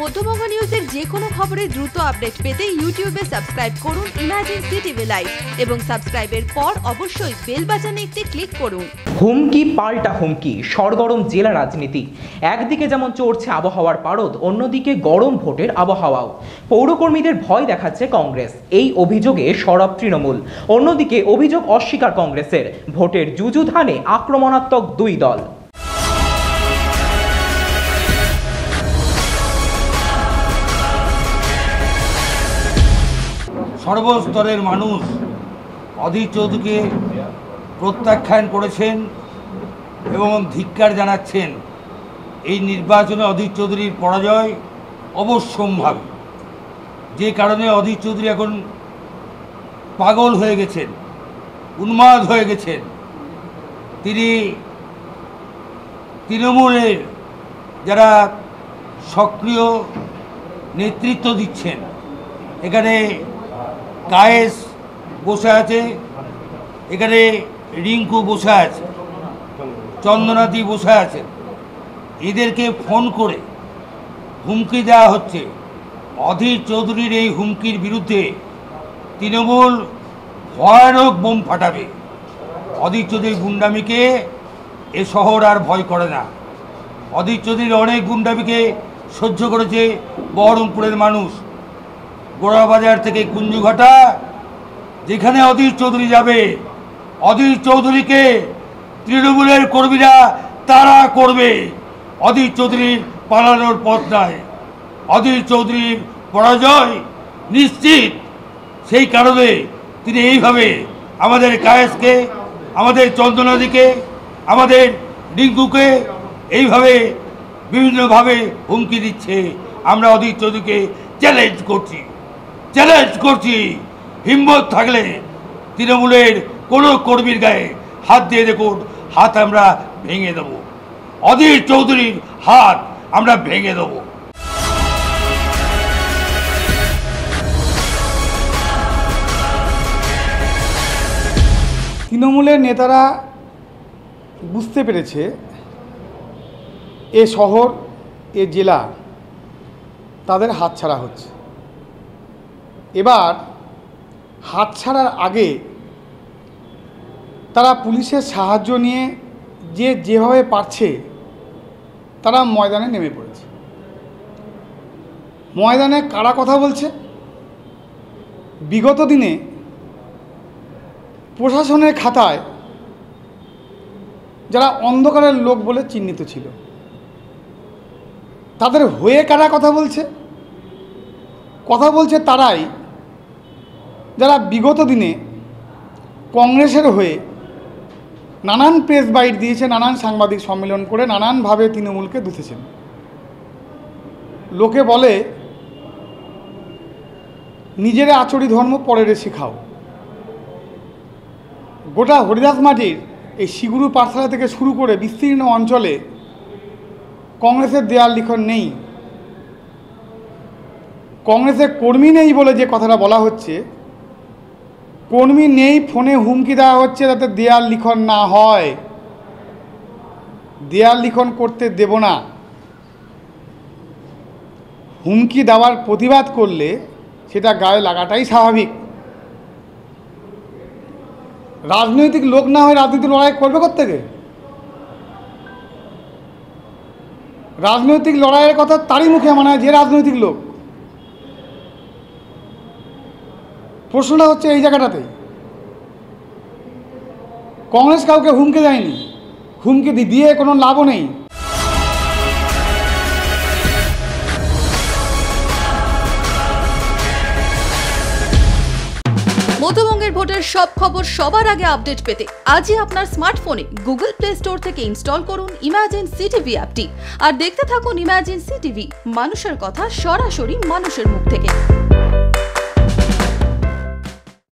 মধ্যবঙ্গ নিউজের যে কোনো খবরের দ্রুত আপডেট পেতে ইউটিউবে সাবস্ক্রাইব করুন ইমাজিন সিটিভি লাইভ এবং সাবস্ক্রাইবের পর অবশ্যই বেল বাজানে একটি ক্লিক করুন। হুমকি পাল্টা হুমকি, সরগরম জেলা রাজনীতি। একদিকে যেমন চড়ছে আবহাওয়ার পারদ, অন্যদিকে গরম ভোটের আবহাওয়াও। পৌরকর্মীদের ভয় দেখাচ্ছে কংগ্রেস, এই অভিযোগে সরব তৃণমূল। অন্যদিকে অভিযোগ অস্বীকার কংগ্রেসের, ভোটের যুযুধানে আক্রমণাত্মক দুই দল। সর্বস্তরের মানুষ অধীর চৌধুরীকে প্রত্যাখ্যান করেছেন এবং ধিক্কার জানাচ্ছেন। এই নির্বাচনে অধীর চৌধুরীর পরাজয় অবশ্যম্ভাবী। যে কারণে অধীর চৌধুরী এখন পাগল হয়ে গেছেন, উন্মাদ হয়ে গেছেন। তিনি তৃণমূলের যারা সক্রিয় নেতৃত্ব দিচ্ছেন, এখানে কায়েস বসে আছে। এখানে রিঙ্কু বসে আছে। চন্দনাদি বসে আছে। এদেরকে ফোন করে হুমকি দেওয়া হচ্ছে। অধীর চৌধুরীর এই হুমকির বিরুদ্ধে তৃণমূল ভয়ানক বোম ফাটাবে। অধীর চৌধুরীর গুন্ডামিকে এ শহর আর ভয় করে না। অধীর চৌধুরীর অনেক গুন্ডামিকে সহ্য করেছে বহরমপুরের মানুষ। গোড়াবাজার থেকে কুঞ্জুঘাটা, যেখানে অধীর চৌধুরী যাবে। অধীর চৌধুরীকে তৃণমূলের কর্মীরা তারা করবে। অধীর চৌধুরীর পালানোর পথ নাই অধীর চৌধুরীর পরাজয় নিশ্চিত। সেই কারণে তিনি এইভাবে আমাদের কায়েসকে, আমাদের চন্দ্রনদীকে আমাদের ডিঙ্কুকে এইভাবে বিভিন্নভাবে হুমকি দিচ্ছে। আমরা অধীর চৌধুরীকে চ্যালেঞ্জ করছি। চ্যালেঞ্জ করছি। হিম্মত থাকলে তৃণমূলের কোনো কর্মীর গায়ে হাত দিয়ে দেখুন, হাত আমরা ভেঙে দেব। অধীর চৌধুরীর হাত আমরা ভেঙে দেবো। তৃণমূলের নেতারা বুঝতে পেরেছে, এ শহর, এ জেলা, তাদের হাতছাড়া হচ্ছে। এবার হাত ছাড়ার আগে তারা পুলিশের সাহায্য নিয়ে যে যেভাবে পারছে তারা ময়দানে নেমে পড়েছে। ময়দানে কারা কথা বলছে? বিগত দিনে প্রশাসনের খাতায় যারা অন্ধকারের লোক বলে চিহ্নিত ছিল, তাদের হয়ে কারা কথা বলছে? কথা বলছে তারাই যারা বিগত দিনে কংগ্রেসের হয়ে নানান প্রেস বাইট দিয়েছে, নানান সাংবাদিক সম্মেলন করে, নানানভাবে তৃণমূলকে দুথেছেন। লোকে বলে, নিজের আচরি ধর্ম পরের শেখাও। গোটা হরিদাস মাটির এই শিগুরু পাঠশালা থেকে শুরু করে বিস্তীর্ণ অঞ্চলে কংগ্রেসের দেয়াল লিখন নেই। কংগ্রেসের কর্মী নেই বলে যে কথাটা বলা হচ্ছে কর্মী নেই, ফোনে হুমকি দেওয়া হচ্ছে যাতে দেয়াল লিখন না হয়। দেয়াল লিখন করতে দেব না। হুমকি দেওয়ার প্রতিবাদ করলে সেটা গায়ে লাগাটাই স্বাভাবিক। রাজনৈতিক লোক না হয় রাজনৈতিক লড়াই করবে থেকে রাজনৈতিক লড়াইয়ের কথা তারই মুখে মানায় যে রাজনৈতিক লোক। প্রশ্নটা হচ্ছে এই জায়গাটাতে। কংগ্রেস কাউকে হুমকে দেয়নি। হুমকি দিয়ে কোনো লাভও নেই। মধ্যবঙ্গের ভোটের সব খবর সবার আগে আপডেট পেতে আজই আপনার স্মার্টফোনে গুগল প্লে স্টোর থেকে ইনস্টল করুন ইমাজিন সিটিভি অ্যাপটি। আর দেখতে থাকুন ইমাজিন সিটিভি, মানুষের কথা সরাসরি মানুষের মুখ থেকে।